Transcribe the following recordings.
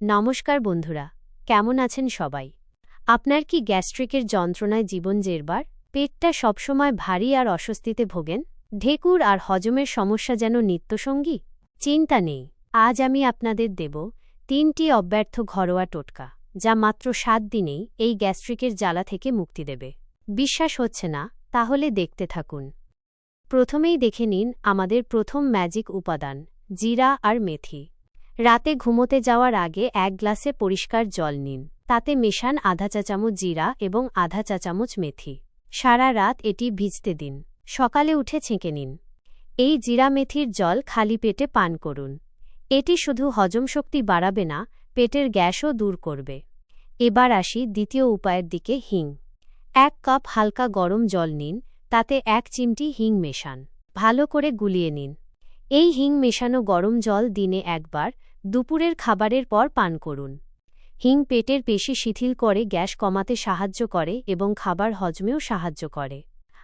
নমস্কার বন্ধুরা, কেমন আছেন সবাই? আপনার কি গ্যাস্ট্রিকের যন্ত্রণায় জীবন জেরবার? পেটটা সবসময় ভারী আর অস্বস্তিতে ভোগেন? ঢেকুর আর হজমের সমস্যা যেন নিত্যসঙ্গী? চিন্তা নেই, আজ আমি আপনাদের দেব তিনটি অব্যর্থ ঘরোয়া টোটকা, যা মাত্র সাত দিনেই এই গ্যাস্ট্রিকের জ্বালা থেকে মুক্তি দেবে। বিশ্বাস হচ্ছে না, তাহলে দেখতে থাকুন। প্রথমেই দেখে নিন আমাদের প্রথম ম্যাজিক উপাদান, জিরা আর মেথি। রাতে ঘুমোতে যাওয়ার আগে এক গ্লাসে পরিষ্কার জল নিন। তাতে মেশান আধা চা চামচ জিরা এবং আধা চা চামচ মেথি। সারা রাত এটি ভিজতে দিন। সকালে উঠে ছেঁকে নিন। এই জিরা মেথির জল খালি পেটে পান করুন। এটি শুধু হজম শক্তি বাড়াবে না, পেটের গ্যাসও দূর করবে। এবার আসি দ্বিতীয় উপায়ের দিকে হিং। এক কাপ হালকা গরম জল নিন, তাতে এক চিমটি হিং মেশান। ভালো করে গুলিয়ে নিন। এই হিং মেশানো গরম জল দিনে একবার, দুপুরের খাবারের পর পান করুন। হিং পেটের পেশি শিথিল করে গ্যাস কমাতে সাহায্য করে এবং খাবার হজমেও সাহায্য করে।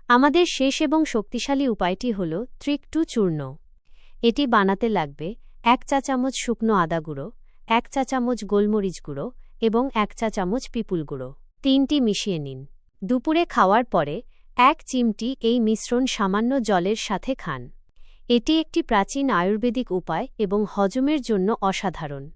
আমাদের শেষ এবং শক্তিশালী উপায়টি হল ত্রিকটু চূর্ণ। এটি বানাতে লাগবে এক চা চামচ শুকনো আদা গুঁড়ো, এক চা চামচ গোলমরিচ গুঁড়ো এবং এক চা চামচ পিপুল গুঁড়ো। তিনটি মিশিয়ে নিন। দুপুরে খাওয়ার পরে এক চিমটি এই মিশ্রণ সামান্য জলের সাথে খান। এটি একটি প্রাচীন আয়ুর্বেদিক উপায় এবং হজমের জন্য অসাধারণ।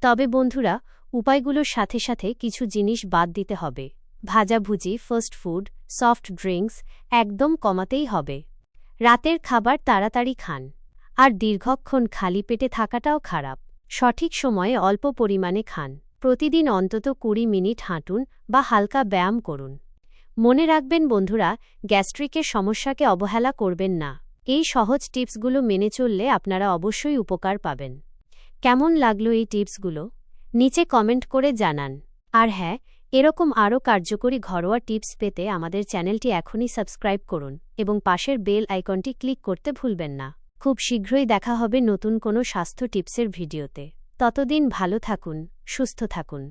তবে বন্ধুরা, উপায়গুলোর সাথে সাথে কিছু জিনিস বাদ দিতে হবে। ভাজাভুজি ফাস্ট ফুড, সফট ড্রিঙ্কস একদম কমাতেই হবে। রাতের খাবার তাড়াতাড়ি খান। আর দীর্ঘক্ষণ খালি পেটে থাকাটাও খারাপ। সঠিক সময়ে অল্প পরিমাণে খান। প্রতিদিন অন্তত কুড়ি মিনিট হাঁটুন বা হালকা ব্যায়াম করুন। মনে রাখবেন বন্ধুরা, গ্যাস্ট্রিকের সমস্যাকে অবহেলা করবেন না। এই সহজ টিপসগুলো মেনে চললে আপনারা অবশ্যই উপকার পাবেন। কেমন লাগল এই টিপসগুলো? নিচে কমেন্ট করে জানান। আর হ্যাঁ এরকম আরও কার্যকরী ঘরোয়া টিপস পেতে আমাদের চ্যানেলটি এখনই সাবস্ক্রাইব করুন এবং পাশের বেল আইকনটি ক্লিক করতে ভুলবেন না। খুব শীঘ্রই দেখা হবে নতুন কোনো স্বাস্থ্য টিপসের ভিডিওতে। ততদিন ভালো থাকুন, সুস্থ থাকুন।